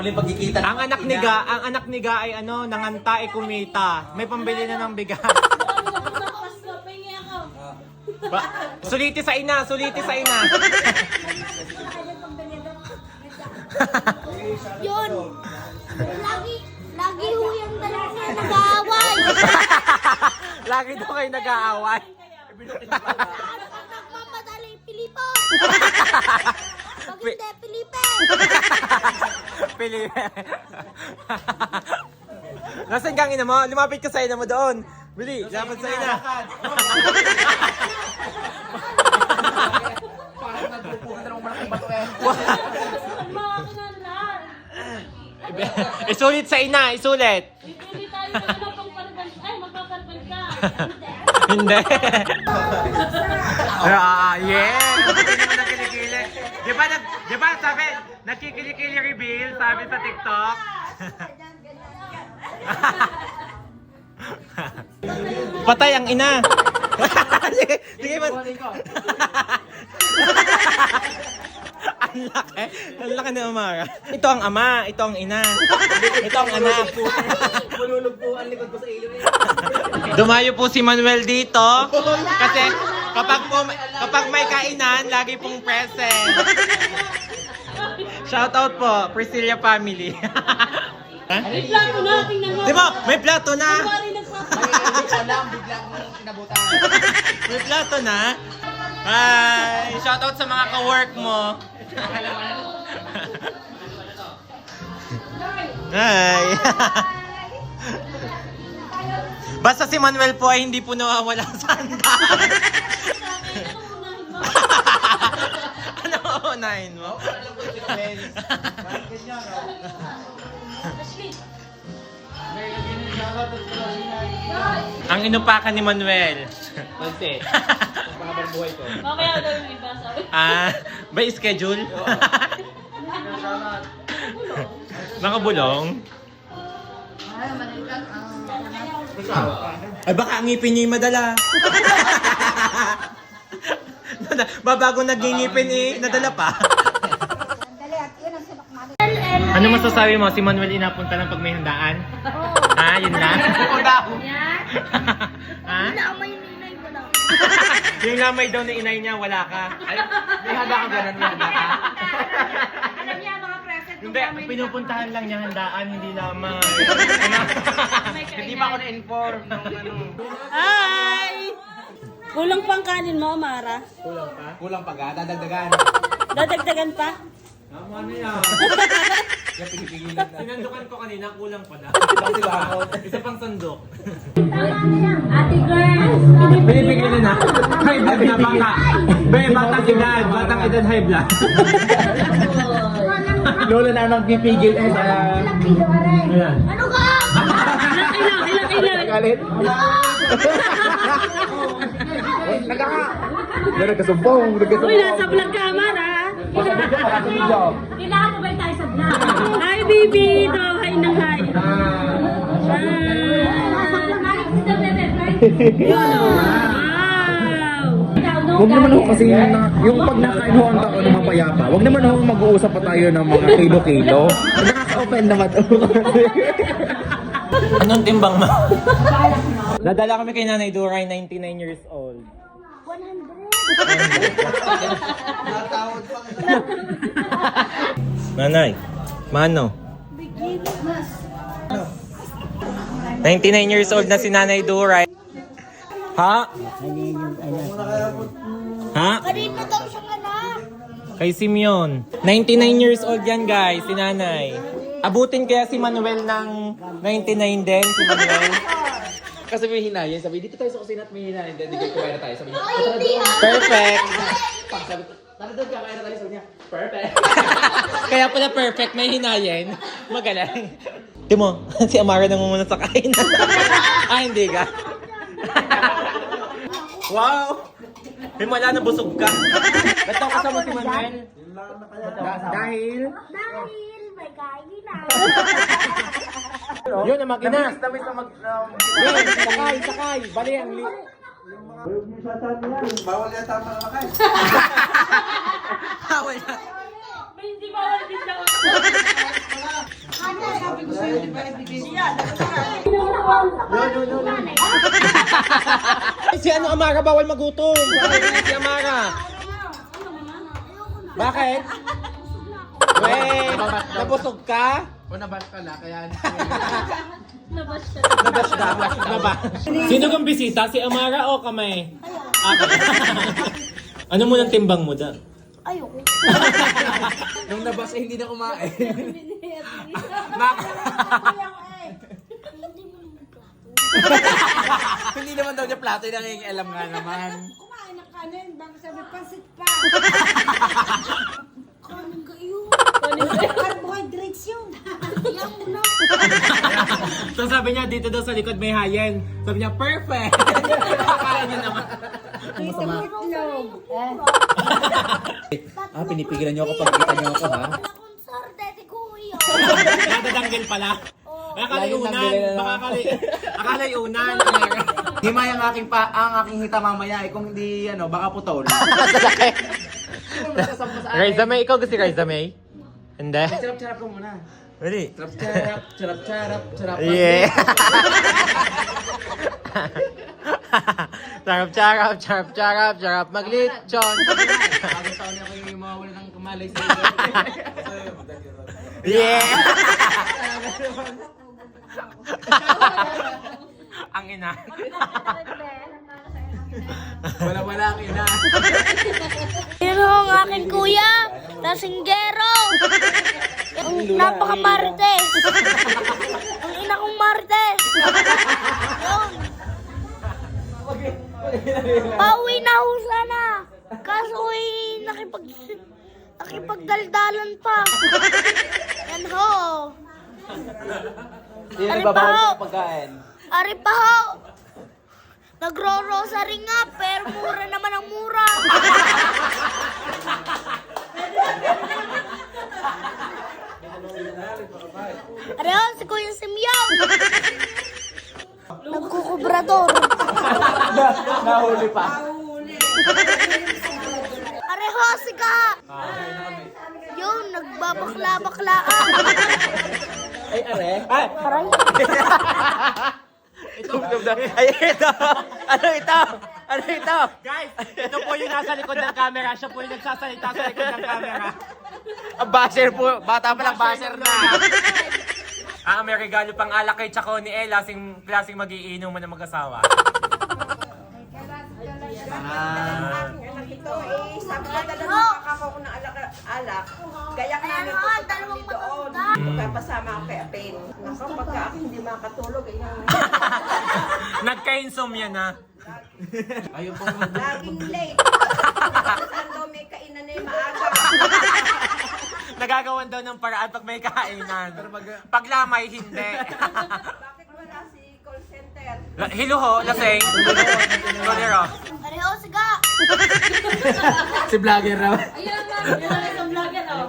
muling pagkikita. Ang anak ni Ga, ang anak ni Ga ay ano, nanganta ay kumita. May pambili na ng bigas. Ako. Ba, suliti sa ina, suliti sa ina. Yun. Lagi, lagi ho yung dalawa na nag-aaway. Lagi daw kayo nag-aaway. Ano ang nagmamadali, Pilipo? Pag hindi, Pilipe. Pili. Nasaan kang ina mo? Lumapit ka sa ina mo doon. Bili, lapit sa ina. Parang nagpupuhan na ng malaking bato eh. Isulit sa ina, isulit. Hindi tayo na ano pang parban. Ay, magpaparban ka. Hindi. ah, yeah. Ang kilikili. Di ba, nag, di ba sabi, nakikilikili reveal, sabi sa TikTok. Patay ang ina. sige, sige man. ang laki. Ang laki ni Amara. Ito ang ama, ito ang ina. Ito ang anak. Bululog po ang likod ko sa iyo eh. Dumayo po si Manuel dito kasi kapag po, kapag may kainan, lagi pong present. Shout out po, Priscilla family. May plato na, tingnan mo. Di ba? May plato na. Alam, biglang inabutan. May plato na. Hi! Shout out sa mga ka-work mo. Hi! Basta si Manuel po ay hindi po nawawala sa handaan. Uunahin mo? Ang inupakan ni Manuel. Konti. Pangabang buhay ko. Mamaya daw yung iba, sabi. Ah, by schedule? Nakabulong? Ay baka ang ngipin niyo yung madala. Babago nagingipin eh, nadala pa. Dali, at yun ang sinakmali. ano masasabi mo? Si Manuel inapunta lang pag may handaan? Ah, yun lang? Yan. ha? Naamay ni Inay mo lang. yung lamay daw na inay niya, wala ka. Ay, may handa ka ganun, may handa ka. Alam niya mga present Hindi, pinupuntahan lang niya handaan, hindi lamay. Hindi pa ako na-inform ng ano. Hi! Kulang pang kanin mo, Mara. Kulang pa? Kulang pa ga, dadagdagan. Dadagdagan pa? Tama na yan. Kaya pinipigilan na. Sinandukan ko kanina, kulang pa na. Kasi ba ako? Isa pang sandok. Ate girls! Pinipigilan na. High blood na baka. Be, batang edad. Batang edad high blood. Lola na nagpipigil eh sa... Ayan. Ano ka? Ilang ilang, ilang ilang. Galit. Nagkaka. Yan, nagkasumpong. Uy, nasa vlog ka, Mara. Video. Kailangan mo ba tayo sa vlog? Hi, baby! Ito, hi ng hi. Wow! Huwag naman ako kasi yung, na, yung pag nakainuhan ka ako ng mapayapa, huwag naman ako mag-uusap pa tayo ng mga kilo-kilo. Nakaka-open naman ako kasi. Anong timbang mo? Dadala kami kay Nanay Duray, 99 years old. 100. Nanay, mano? 99 years old na si Nanay Duray. Ha? Ha? Kanina daw. Kay Simeon. 99 years old yan guys, si nanay. Abutin kaya si Manuel ng 99 din, si Manuel. Kasi may hinayin. Sabi, dito tayo sa kusina at may hinayin. Then, hindi kumain na tayo. Sabi niya, ha. Perfect. pag sabi ko, tara doon, kakain na tayo. Sabi niya, perfect. Kaya pala perfect, may hinayin. Magaling. Timo, si Amara nangunguna sa kain. ah, hindi ka. wow! Himala na busog ka. Ba't daw kasama si Manuel? Dahil, Dahil may kain na. Ano? Yun, ang makina. Namiss, namiss na mag... Yun, sakay, sakay. Bali, ang li... Bawal yata ang mga makay. Bawal yata. May hindi bawal din lang ako. Ano, sabi ko sa'yo, di ba ibigay siya? Yun, yun, yun. Si ano, Amara, bawal magutom. Si Amara. Bakit? Weh, nabusog ka? O nabas ka na, kaya... Nabash ka? Nabash. Sino kang bisita? Si Amara o kamay? Ah, kamay. ano mo ng timbang mo da? Ayoko. Nung nabas eh, hindi na kumain. Hindi mo naman plato. hindi naman daw niya plato, yung nangingialam nga naman. Kumain ng kanin, bago sabi pansit pa. Kanin kayo. Carbohydrates yun. Yan mo na. So sabi niya, dito daw sa likod may hayen. Sabi niya, perfect! Akala niya naman. Mo itlog. Ah, pinipigilan niyo ako pag kita niyo ako, ha? Nadadanggil pala. Akala Laging unan. Baka akala, akala unan. Himay ang aking pa, ang aking hita mamaya eh, kung hindi, ano, baka putol. Raisa May, ikaw gusto si Raisa May? Hindi. Charap-charap ko muna. Really? Charap-charap, charap-charap, charap Yeah. charap, charap, charap, charap, charap, maglitsyon. Bagong taon ako yung mawawala ng kamalay sa Yeah! Ang ina. Wala-wala ang ina. Yun ang aking kuya. Lasinggero. Ang napaka-marites. Ang ina kong marites. Yun. Pauwi na ho sana. Kaso eh, nakipag... Nakipagdaldalan pa. Yan ho. Sino Ari babawal pa ho. sa pagkain? Ari pa ho. Nagro-rosary nga, pero mura naman ang mura. Ari ho, si Kuya Simyaw. Nagkukubrador. Nahuli pa. Ari ho, si Ka. Yun, nagbabakla-baklaan. Ay, are. Ay! Aray. Ito, ay ito! Ano ito? Ano ito? Guys, ito po yung nasa likod ng camera. Siya po yung nagsasalita sa likod ng camera. Ang basher po. Bata pa lang basher na. Ah, may regalo pang alak kay Chaco ni El. Lasing, klaseng magiinom mo ng mag-asawa. Ah. anak ito eh, sabi ko talaga makakakaw ko ng alak, alak. Gayak namin pupunta dalawang kami doon. matanda. Magpapasama ako kay Apen. Naku, pagka ako hindi makatulog, eh, yung Nagka-insomnia na. Ayun pong laging late. Saan daw may kainan na yung maaga. Nagagawan daw ng paraan pag may kainan. Pag lamay, hindi. Bakit wala si call center? Hiluho, laseng. Tolero. Ari ho, si Ka. Si vlogger raw. Ayan na, yan ang isang vlogger, oh.